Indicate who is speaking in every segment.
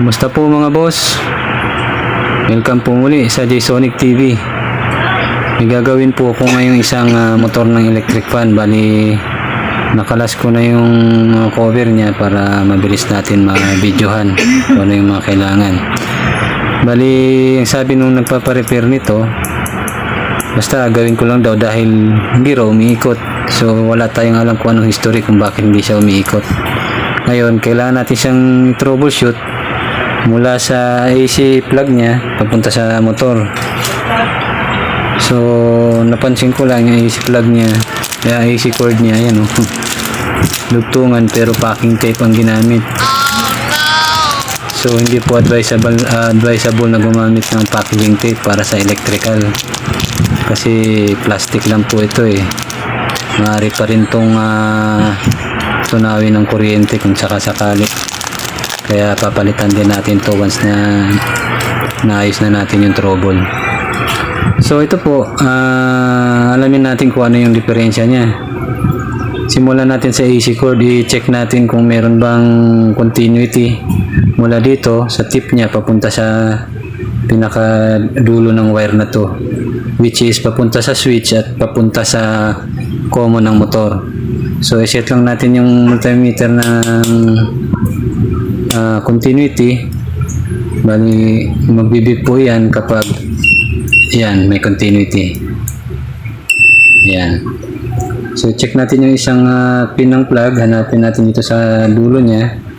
Speaker 1: Kumusta po mga boss? Welcome po muli sa Jsonic TV. May gagawin po ako ngayong isang ah, motor ng electric fan. Bali, nakalas ko na yung mga cover niya para mabilis natin ma-videohan kung ano yung mga kailangan. Bali, ang sabi nung nagpaparepair nito, basta gawin ko lang daw dahil hindi raw umiikot. So, wala tayong alam kung anong history kung bakit hindi siya umiikot. Ngayon, kailangan natin siyang troubleshoot mula sa AC plug niya papunta sa motor. So, napansin ko lang yung AC plug niya, yung AC cord niya, ayan oh. Lugtungan pero packing tape ang ginamit. So, hindi po advisable, ah, advisable na gumamit ng packing tape para sa electrical. Kasi plastic lang po ito eh. Maaari pa rin tong ah, tunawin ng kuryente kung sakasakali. Kaya papalitan din natin to once na naayos na natin yung trouble. So ito po, ah, alamin natin kung ano yung diferensya niya. Simulan natin sa AC cord, i-check natin kung meron bang continuity mula dito sa tip niya papunta sa pinaka dulo ng wire na to which is papunta sa switch at papunta sa common ng motor. So i-set lang natin yung multimeter ng ah, continuity. Bali magbibip po yan kapag yan may continuity. Yan. So check natin yung isang ah, pin ng plug, hanapin natin dito sa dulo niya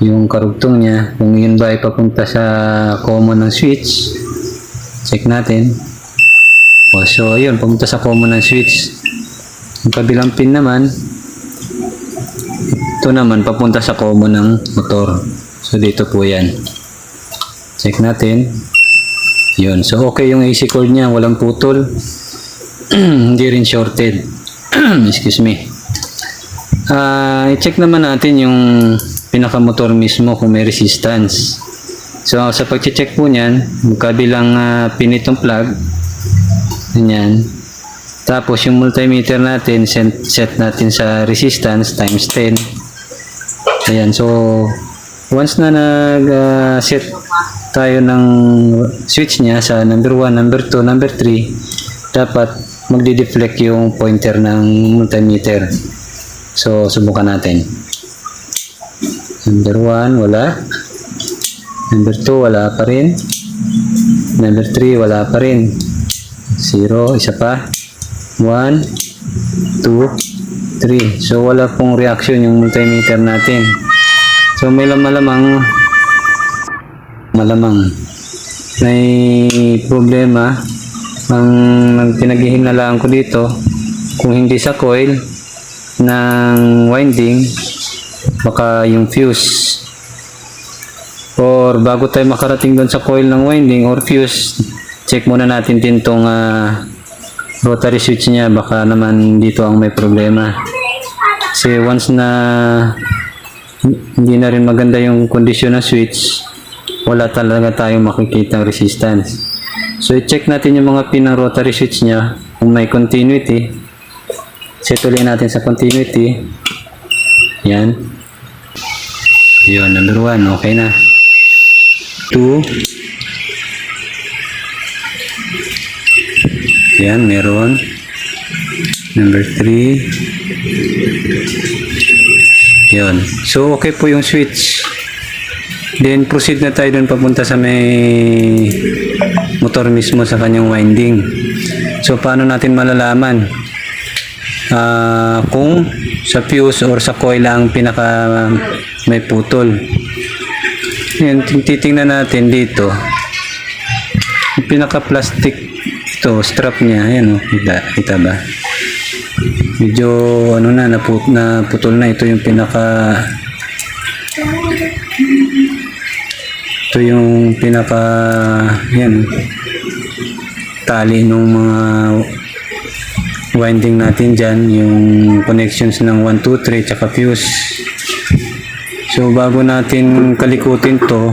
Speaker 1: yung karugtong niya, kung yun ba ay sa common ng switch. Check natin. O, so yun, papunta sa common ng switch. Yung kabilang pin naman, ito naman papunta sa common ng motor. So dito po yan. Check natin. Yun. So okay yung AC cord niya, walang putol. Hindi rin shorted. Excuse me. Ah, i-check naman natin yung pinakamotor mismo kung may resistance. So sa pag-check po niyan, kabilang uh, pin itong plug, ganyan. Tapos yung multimeter natin, set natin sa resistance times 10. Ayan, so once na nag-set tayo ng switch niya sa number 1, number 2, number 3, dapat magdi-deflect yung pointer ng multimeter. So, subukan natin. Number 1, wala. Number 2, wala pa rin. Number 3, wala pa rin. 0, isa pa. 1, 2, 3. So, wala pong reaction yung multimeter natin. So, may malamang malamang may problema ang pinaghihinalaan ko dito kung hindi sa coil ng winding baka yung fuse or bago tayo makarating doon sa coil ng winding or fuse check muna natin din tong ah, rotary switch niya baka naman dito ang may problema. Kasi once na hindi na rin maganda yung kondisyon ng switch wala talaga tayong makikita resistance. So i-check natin yung mga pin ng rotary switch niya kung may continuity. Set ulit natin sa continuity. Yan. Yun number 1 okay na. 2 yan meron. Number 3 yun. So okay po yung switch. Then proceed na tayo dun papunta sa may motor mismo sa kanyang winding. So paano natin malalaman? Ah, kung sa fuse or sa coil ang pinaka may putol. Yan, titingnan natin dito. Yung pinaka plastic ito, strap niya, ayan oh, kita, kita ba? Medyo ano na, naput, naputol na ito yung pinaka ito yung pinaka yan tali ng mga winding natin dyan, yung connections ng 1, 2, 3, tsaka fuse. So, bago natin kalikutin to,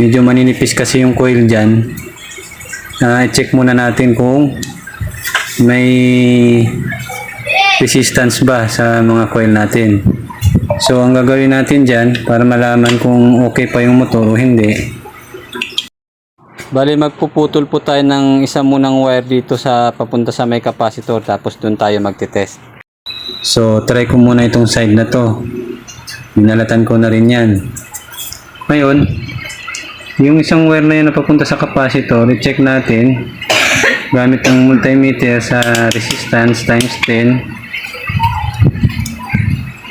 Speaker 1: medyo maninipis kasi yung coil dyan. Ah, i-check muna natin kung may resistance ba sa mga coil natin. So, ang gagawin natin dyan, para malaman kung okay pa yung motor o hindi, Bali, magpuputol po tayo ng isa munang wire dito sa papunta sa may capacitor tapos doon tayo magte-test. So, try ko muna itong side na to. Binalatan ko na rin yan. Ngayon, yung isang wire na yan na papunta sa capacitor, i-check natin gamit ang multimeter sa resistance times 10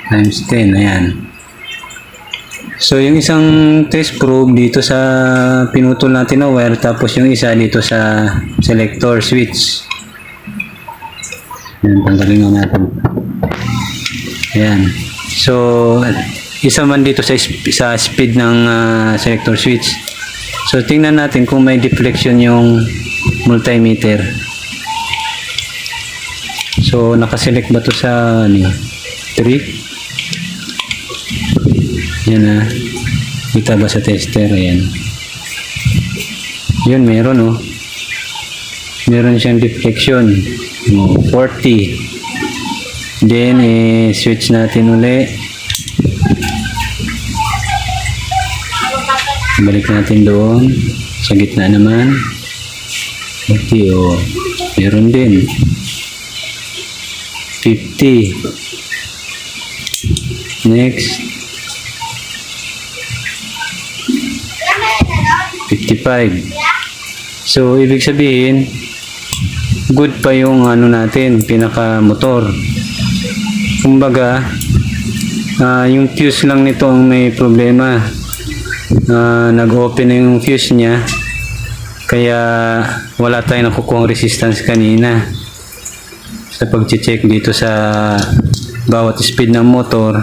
Speaker 1: times 10, ayan. So, yung isang test probe dito sa pinutol natin na wire, tapos yung isa dito sa selector switch. Ayan, tanggalin nga natin. Ayan. So, isa man dito sa, sa speed ng ah, selector switch. So, tingnan natin kung may deflection yung multimeter. So, nakaselect ba to sa ano, 3? Yan na. Kita ba sa tester? Ayan. Yun, meron oh. Meron siyang deflection. Oh, 40. Then, eh, switch natin uli. Balik natin doon. Sa gitna naman. 40 oh. Meron din. 50. Next. 55. So, ibig sabihin, good pa yung ano natin, pinaka motor. Kumbaga, ah, yung fuse lang nito ang may problema. Ah, nag-open na yung fuse niya, kaya wala tayong nakukuha resistance kanina sa pag-check dito sa bawat speed ng motor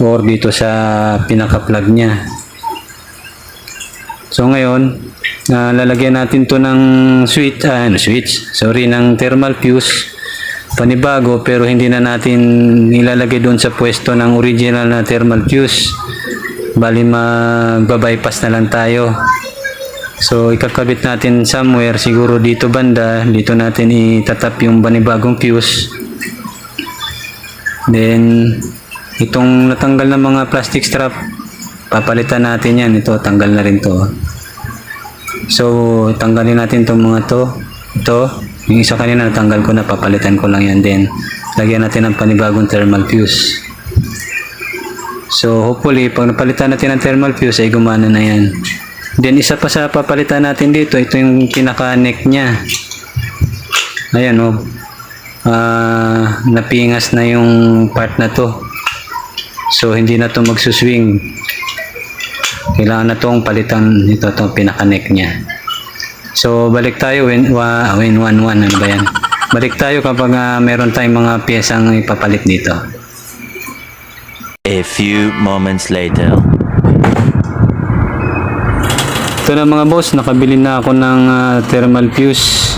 Speaker 1: or dito sa pinaka-plug niya. So ngayon, ah, lalagyan natin to ng switch, ah, ano, switch, sorry, ng thermal fuse panibago pero hindi na natin ilalagay doon sa pwesto ng original na thermal fuse. Bali magbabypass na lang tayo. So ikakabit natin somewhere siguro dito banda, dito natin itatap yung panibagong fuse. Then itong natanggal na mga plastic strap papalitan natin yan. Ito tanggal na rin to. So tanggalin natin itong mga to. Ito yung isa kanina natanggal ko na papalitan ko lang yan. Din lagyan natin ng panibagong thermal fuse so hopefully pag napalitan natin ng thermal fuse ay gumana na yan then isa pa sa papalitan natin dito ito yung pinaka neck nya ayan o Ah, napingas na yung part na to so hindi na to magsuswing kailangan na tong palitan ito tong pinaka-neck niya. So balik tayo when wa, when 1 1 ano ba yan? Balik tayo kapag ah, meron tayong mga piyesang ipapalit dito.
Speaker 2: A few moments later.
Speaker 1: Ito na mga boss, nakabili na ako ng ah, thermal fuse.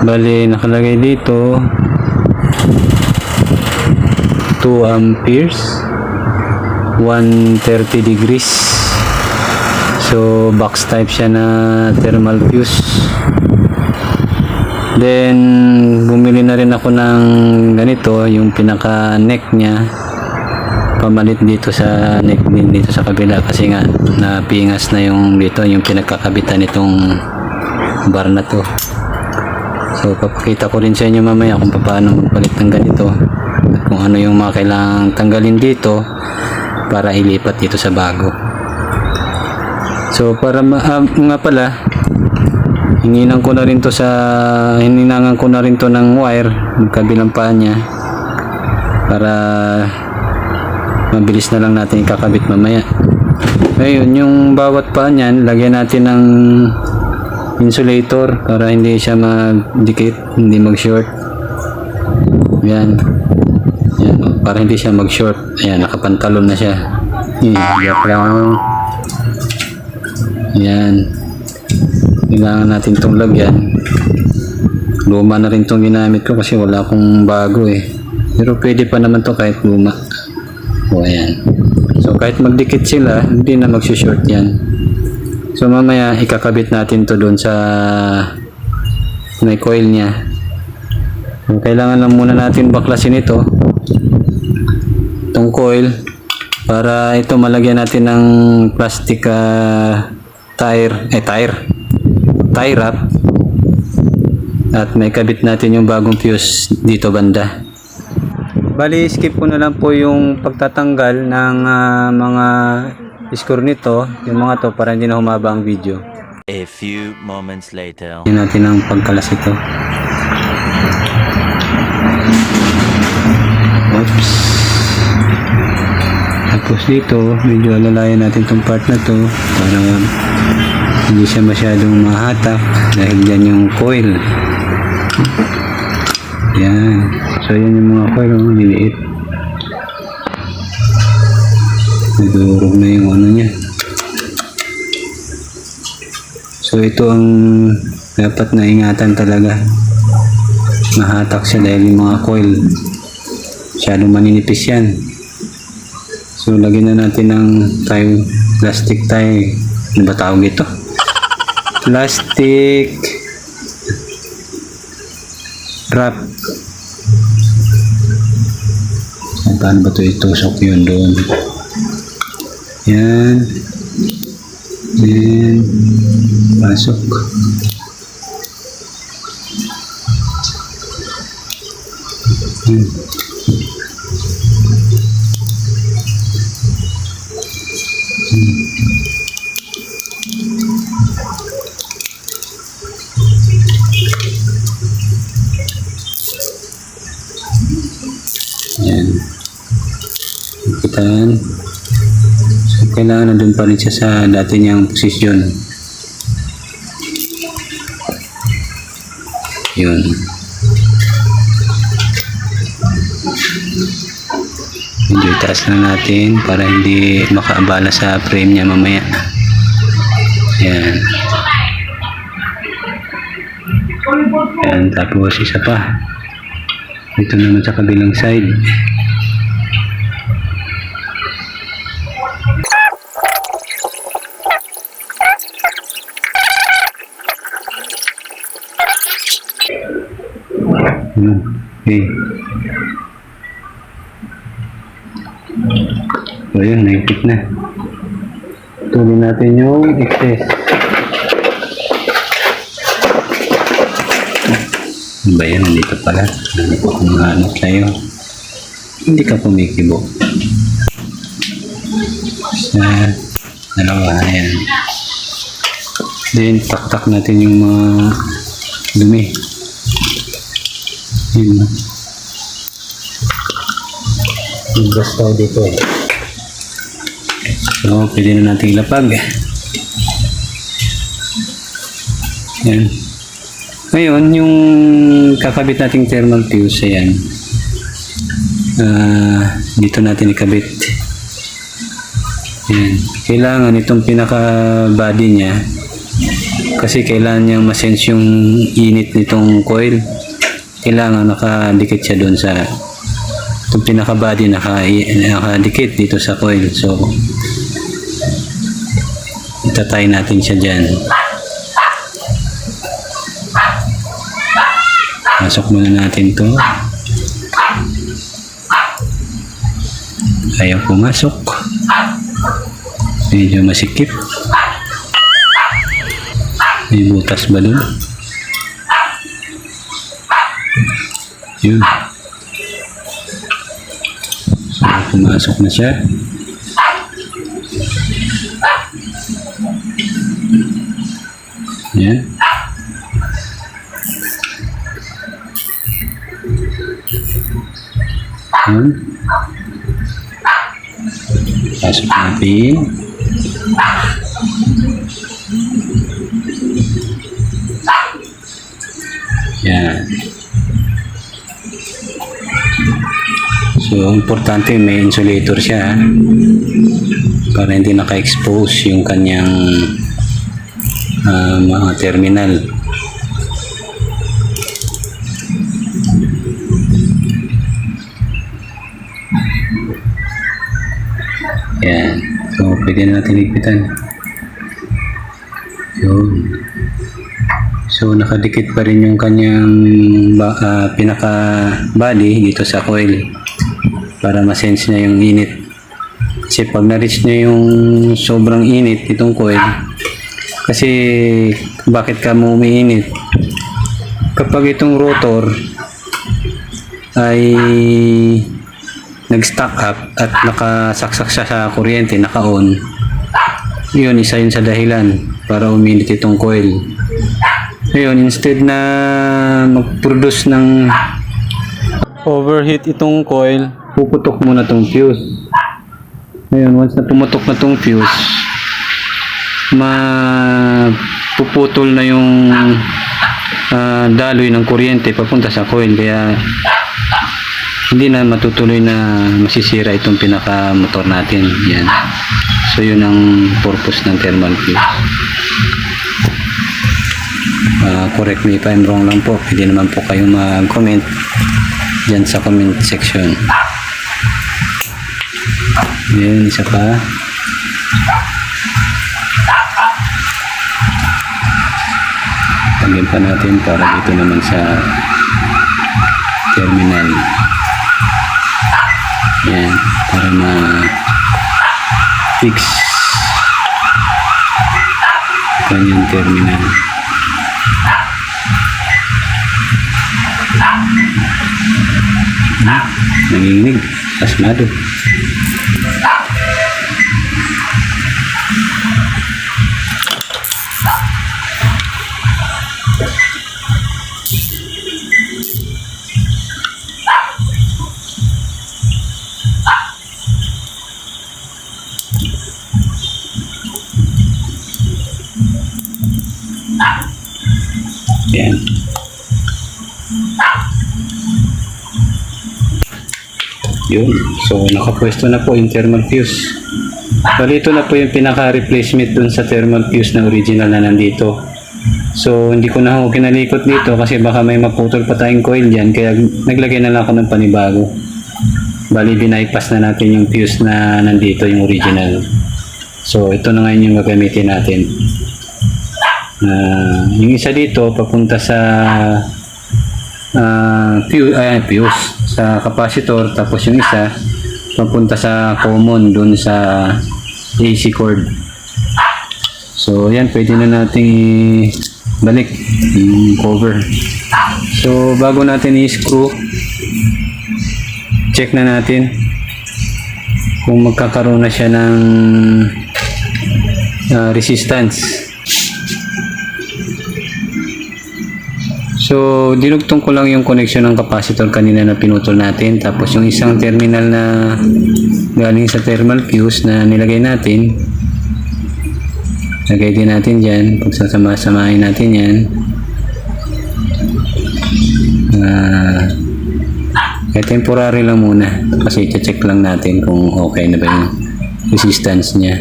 Speaker 1: Bali, nakalagay dito 2 amperes 130 degrees So, box type siya na thermal fuse. Then, bumili na rin ako ng ganito, yung pinaka neck niya. Pamalit dito sa dito sa kabila kasi nga napingas na yung dito, yung pinagkakabitan nitong bar na to. So, papakita ko rin sa inyo mamaya kung paano magpalit ng ganito. Kung ano yung mga kailangang tanggalin dito para ilipat dito sa bago. So para ah, nga pala hininan ko na rin to sa hininangan ko na rin to ng wire ng kabilang paa niya para mabilis na lang natin ikakabit mamaya. Ngayon, yung bawat paa niyan, lagyan natin ng insulator para hindi siya magdikit, hindi mag-short. Yan. Yan, oh, para hindi siya mag-short. Ayan, nakapantalon na siya. Lang. Yan. Kailangan natin itong lagyan. Luma na rin itong ginamit ko kasi wala akong bago eh. Pero pwede pa naman to kahit luma. O ayan. So kahit magdikit sila, hindi na magsushort yan. So mamaya ikakabit natin to doon sa may coil niya. So, kailangan lang muna natin baklasin ito itong coil para ito malagyan natin ng plastic ah, tire, eh tire, tie wrap at may kabit natin yung bagong fuse dito banda. Bali, skip ko na lang po yung pagtatanggal ng ah, mga screw nito, yung mga to para hindi na humaba ang video.
Speaker 2: A few moments later.
Speaker 1: Yan natin ang pagkalas ito. Oops. Tapos dito, medyo alalayan natin tong part na to para hindi siya masyadong mahatak dahil dyan yung coil. Yan. So, yan yung mga coil, oh, liliit. Nadurog na yung ano niya. So ito ang dapat na ingatan talaga. Mahatak siya dahil yung mga coil. Masyadong maninipis yan. So lagyan na natin ng tie, plastic tie. Ano ba tawag ito? Plastic wrap. Paano ba ito itusok yun doon? Yan. Yan. Pasok. Hmm. Kitaan. So, kailangan nandun pa rin siya sa dati niyang posisyon. Yun. Medyo itaas na natin para hindi makaabala sa frame niya mamaya. Yan. Yan. Tapos isa pa. Ito naman sa kabilang side. Yun. Okay. So yun, naipit na. Tuloy natin yung excess. Ano ba yan? Nandito pala. Nandito mga ano tayo. Hindi ka pumikibo. Sa dalawa. Ayan. Then, taktak natin yung mga dumi. Yun. No? Yung gas tao dito. eh. So, pwede na natin ilapag. Yan. Ngayon, yung kakabit nating thermal fuse, ayan. Ah, dito natin ikabit. Yan. Kailangan itong pinaka-body niya kasi kailangan niyang masense yung init nitong coil. Kailangan nakadikit siya doon sa itong pinaka-body naka, nakadikit dito sa coil. So, itatay natin siya dyan. Pasok muna natin to. Ayaw pumasok. Medyo masikip. May butas ba doon? Yun. Pumasok na siya. Yan. Yan. Pasok natin. So, importante may insulator siya ah. para hindi naka-expose yung kanyang ah, mga terminal. Yan. So, pwede na natin ligpitan. Yun. So, nakadikit pa rin yung kanyang ah, pinaka-body dito sa coil. Para masense niya yung init. Kasi pag na-reach niya yung sobrang init itong coil, kasi bakit ka umiinit? Kapag itong rotor ay nag-stack up at nakasaksak siya sa kuryente, naka-on, yun, isa yun sa dahilan para uminit itong coil. Ngayon, instead na mag-produce ng overheat itong coil, puputok muna itong fuse. Ngayon, once na pumutok na itong fuse, mapuputol na yung ah, daloy ng kuryente papunta sa coil. Kaya, hindi na matutuloy na masisira itong pinaka-motor natin. Yan. So, yun ang purpose ng thermal fuse. Ah, correct me if I'm wrong lang po. Pwede naman po kayong mag-comment dyan sa comment section. Yan, isa pa. Tagin pa natin para dito naman sa terminal. Yan, para ma-fix kanyang terminal. Nanginginig. Asmado. Yan. Yun. So, nakapwesto na po yung thermal fuse. Bali, ito na po yung pinaka-replacement dun sa thermal fuse na original na nandito. So, hindi ko na ako kinalikot dito kasi baka may maputol pa tayong coil dyan. Kaya naglagay na lang ako ng panibago. Bali, binaypass na natin yung fuse na nandito, yung original. So, ito na ngayon yung gagamitin natin. Ah, yung isa dito, papunta sa ah fuse, ay, fuse sa capacitor tapos yung isa papunta sa common dun sa AC cord. So yan pwede na natin balik yung cover. So bago natin i-screw check na natin kung magkakaroon na siya ng ah, resistance So, dinugtong ko lang yung connection ng capacitor kanina na pinutol natin. Tapos yung isang terminal na galing sa thermal fuse na nilagay natin. Lagay din natin dyan. Pagsasama-samahin natin yan. Ah, kaya temporary lang muna. Kasi check lang natin kung okay na ba yung resistance niya.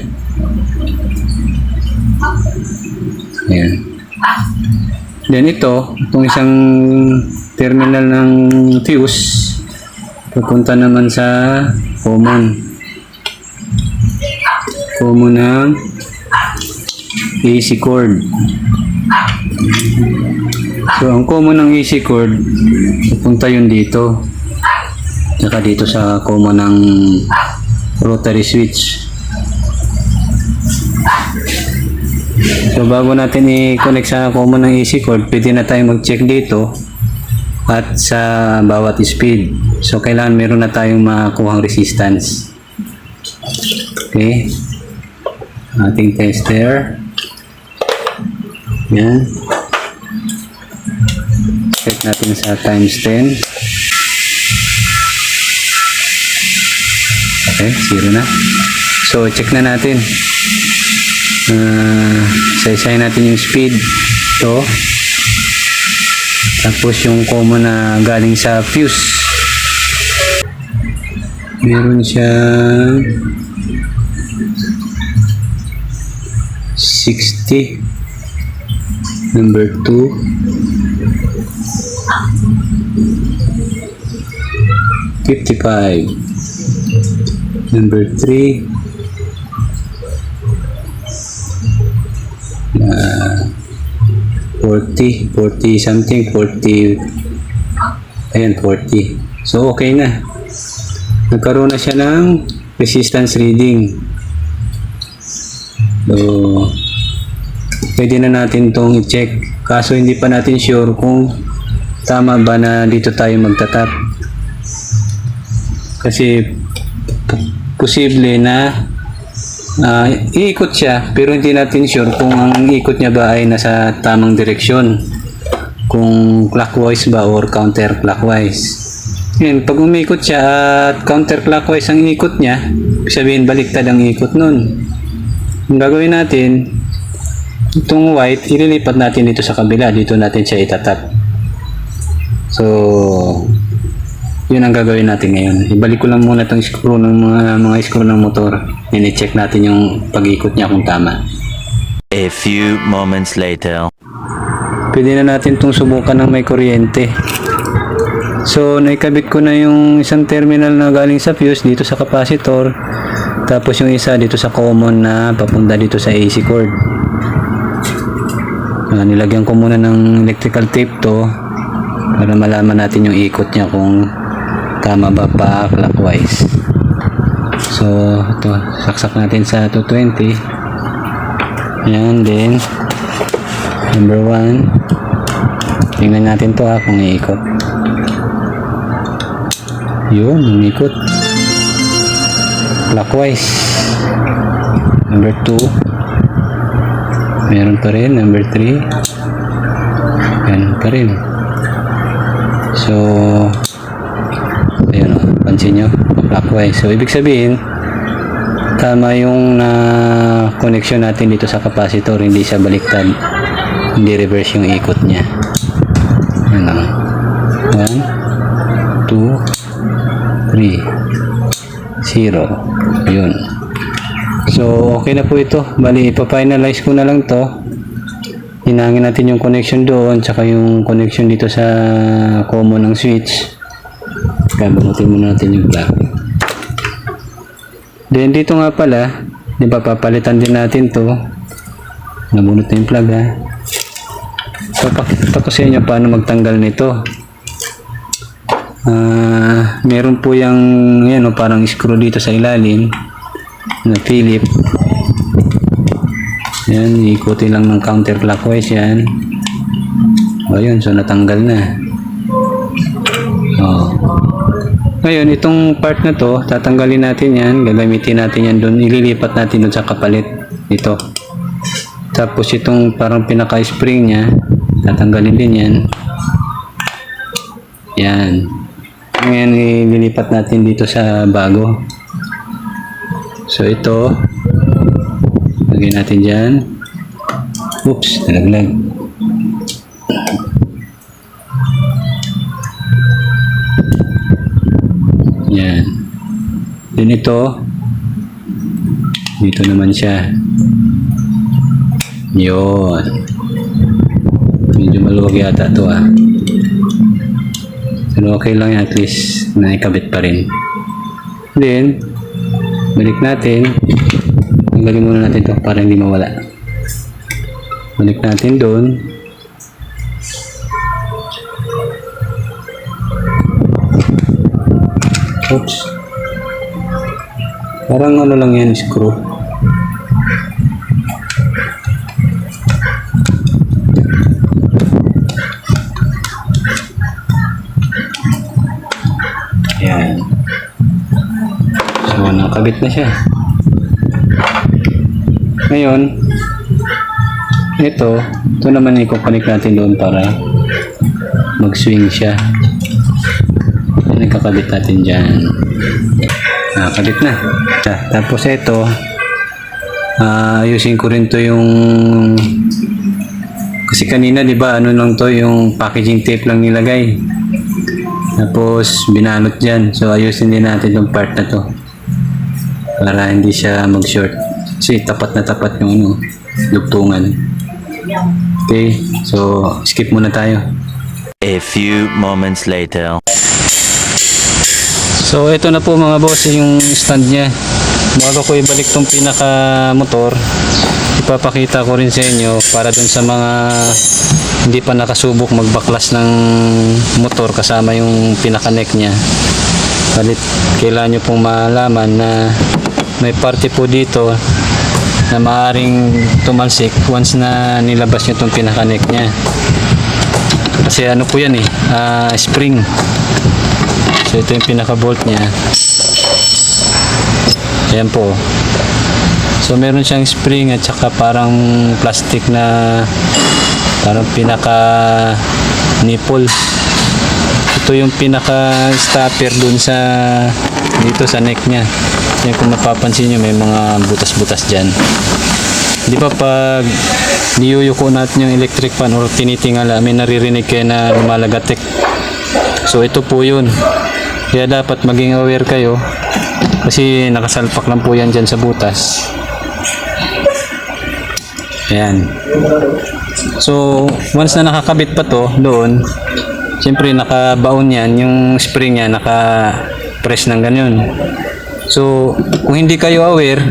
Speaker 1: Then ito, itong isang terminal ng fuse, pupunta naman sa common. Common ng AC cord. So, ang common ng AC cord, pupunta yun dito. Tsaka dito sa common ng rotary switch. So bago natin i-connect sa common ng AC cord, pwede na tayo mag-check dito at sa bawat speed. So kailangan meron na tayong makuhang resistance. Okay. Ating tester. Yan. Check natin sa times 10. Okay, zero na. So check na natin. Uh, isa-isahin natin yung speed. To tapos yung common na galing sa fuse. Meron siya 60 number 2 55 number 3 uh, 40, 40 something, 40, ayan, 40. So, okay na. nagkaroon na siya ng resistance reading. So, pwede na natin tong i-check. Kaso hindi pa natin sure kung tama ba na dito tayo magtatap. Kasi posible na ah, iikot siya pero hindi natin sure kung ang ikot niya ba ay nasa tamang direksyon. Kung clockwise ba or counterclockwise. Yan, pag umikot siya at counterclockwise ang ikot niya, sabihin baliktad ang ikot nun. Ang gagawin natin, itong white, ililipat natin dito sa kabila. Dito natin siya itatap. So, yun ang gagawin natin ngayon. Ibalik ko lang muna itong screw ng mga, mga screw ng motor. Ini-check natin yung pag-ikot niya kung tama.
Speaker 2: A few moments later.
Speaker 1: Pwede na natin itong subukan ng may kuryente. So, naikabit ko na yung isang terminal na galing sa fuse dito sa capacitor. Tapos yung isa dito sa common na papunta dito sa AC cord. Ah, nilagyan ko muna ng electrical tape to para malaman natin yung ikot niya kung tama ba pa clockwise. So, ito, saksak natin sa 220. Yan din. Number 1. Tingnan natin to ha kung iikot. Yun, umikot. Clockwise. Number 2. Meron pa rin. Number 3. Ganun pa rin. So, pansin nyo, clockwise. So, ibig sabihin, tama yung na connection natin dito sa capacitor, hindi siya baliktad. Hindi reverse yung ikot niya. 1, 2, 3, 0. Yun. So, okay na po ito. Bali, ipa-finalize ko na lang to. Hinangin natin yung connection doon, tsaka yung connection dito sa common ng switch. Gabamutin muna natin yung plug. Then, dito nga pala, di ba, papalitan din natin to. Nabunot na yung plug, ha. Papakita ko sa inyo paano magtanggal nito. Ah, meron po yung yan, oh, parang screw dito sa ilalim na Philip. Yan, ikutin lang ng counterclockwise yan. O yun, so natanggal na. Oh. Ngayon, itong part na to, tatanggalin natin yan, gagamitin natin yan doon, ililipat natin doon sa kapalit. Ito. Tapos itong parang pinaka-spring niya, tatanggalin din yan. Yan. Ngayon, ililipat natin dito sa bago. So, ito. Lagyan natin dyan. Oops, nalaglag. Yan. Then ito, dito naman siya. Yun. Medyo maluwag yata to ah. Pero okay lang yan, at least naikabit pa rin. Then, balik natin. Tanggalin muna natin to para hindi mawala. Balik natin doon. Oops. Parang ano lang yan, screw. Yan. So, nakabit na siya. Ngayon, ito, ito naman i-connect natin doon para mag-swing siya. Yan, ikakabit natin dyan. Nakakabit na. Ah, Tapos ito, ah, ayusin ko rin to yung kasi kanina 'di ba ano lang to yung packaging tape lang nilagay. Tapos binalot diyan. So ayusin din natin yung part na to. Para hindi siya mag-short. Kasi tapat na tapat yung ano, lugtungan. Okay, so skip muna tayo.
Speaker 2: A few moments later.
Speaker 1: So ito na po mga boss yung stand niya. Bago ko ibalik tong pinaka motor, ipapakita ko rin sa inyo para dun sa mga hindi pa nakasubok magbaklas ng motor kasama yung pinaka neck niya. Balit, kailangan nyo pong malaman na may parte po dito na maaring tumalsik once na nilabas nyo itong pinakanek niya. Kasi ano po yan eh, ah, spring. So ito yung pinaka-bolt niya. Ayan po. So meron siyang spring at saka parang plastic na parang pinaka nipple. Ito yung pinaka stopper dun sa dito sa neck niya. Yan kung mapapansin nyo may mga butas-butas dyan. Di ba pag niyuyuko natin yung electric fan or tinitingala, may naririnig kayo na lumalagatik. So ito po yun. Kaya dapat maging aware kayo kasi nakasalpak lang po yan dyan sa butas. Ayan. So, once na nakakabit pa to doon, siyempre nakabaon yan, yung spring niya naka-press ng ganyan. So, kung hindi kayo aware,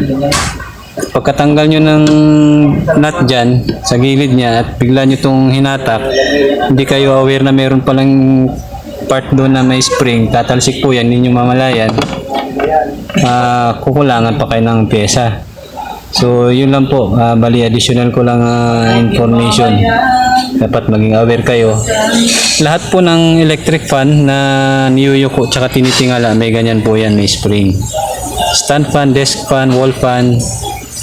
Speaker 1: pagkatanggal nyo ng nut dyan sa gilid niya at bigla nyo itong hinatak, hindi kayo aware na meron palang part doon na may spring, tatalsik po yan, hindi mamalayan, ah kukulangan pa kayo ng pyesa. So, yun lang po. Ah, bali, additional ko lang ah, information. Dapat maging aware kayo. Lahat po ng electric fan na niyuyuko tsaka tinitingala, may ganyan po yan, may spring. Stand fan, desk fan, wall fan,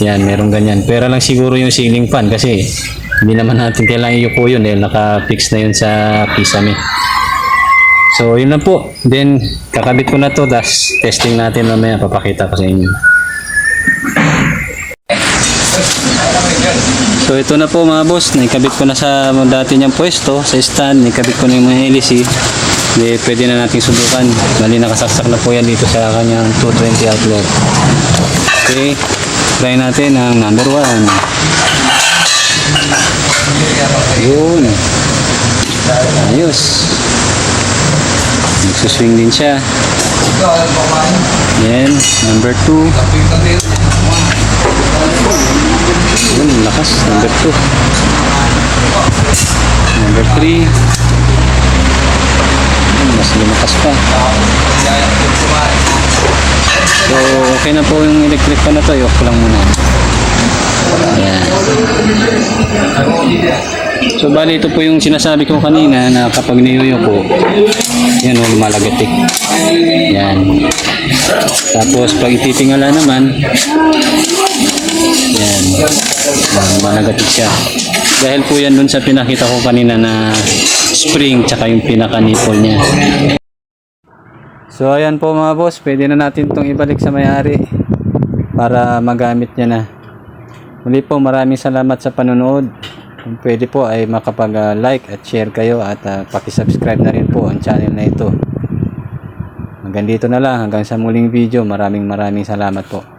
Speaker 1: yan, meron ganyan. Pero lang siguro yung ceiling fan kasi hindi naman natin kailangan iyuko yun dahil naka-fix na yun sa kisame. So, yun lang po. Then, kakabit ko na to, das testing natin mamaya, papakita ko sa inyo. So ito na po mga boss, naikabit ko na sa dati niyang pwesto, sa stand, naikabit ko na yung mga LEC. Di, pwede na natin subukan. Bali nakasaksak na po yan dito sa kanyang 220 outlet. Okay, try natin ang number 1. Yun. Ayos. Nagsuswing din siya. Yan, number 2. Yun, lakas. Number 2. Number 3. Yun, mas lumakas pa. So, okay na po yung electric fan na to. I-off lang muna. Ayan. So, bali ito po yung sinasabi ko kanina na kapag niyuyo ko, yan o, lumalagatik. Yan. Tapos, pag ititingala naman, yan. Uh, malagatik siya. Dahil po yan dun sa pinakita ko kanina na spring tsaka yung pinaka-nipple niya. So ayan po mga boss, pwede na natin itong ibalik sa may-ari para magamit niya na. Muli po maraming salamat sa panonood. Pwede po ay makapag-like at share kayo at uh, pakisubscribe na rin po ang channel na ito. Hanggang dito na lang, hanggang sa muling video. Maraming maraming salamat po.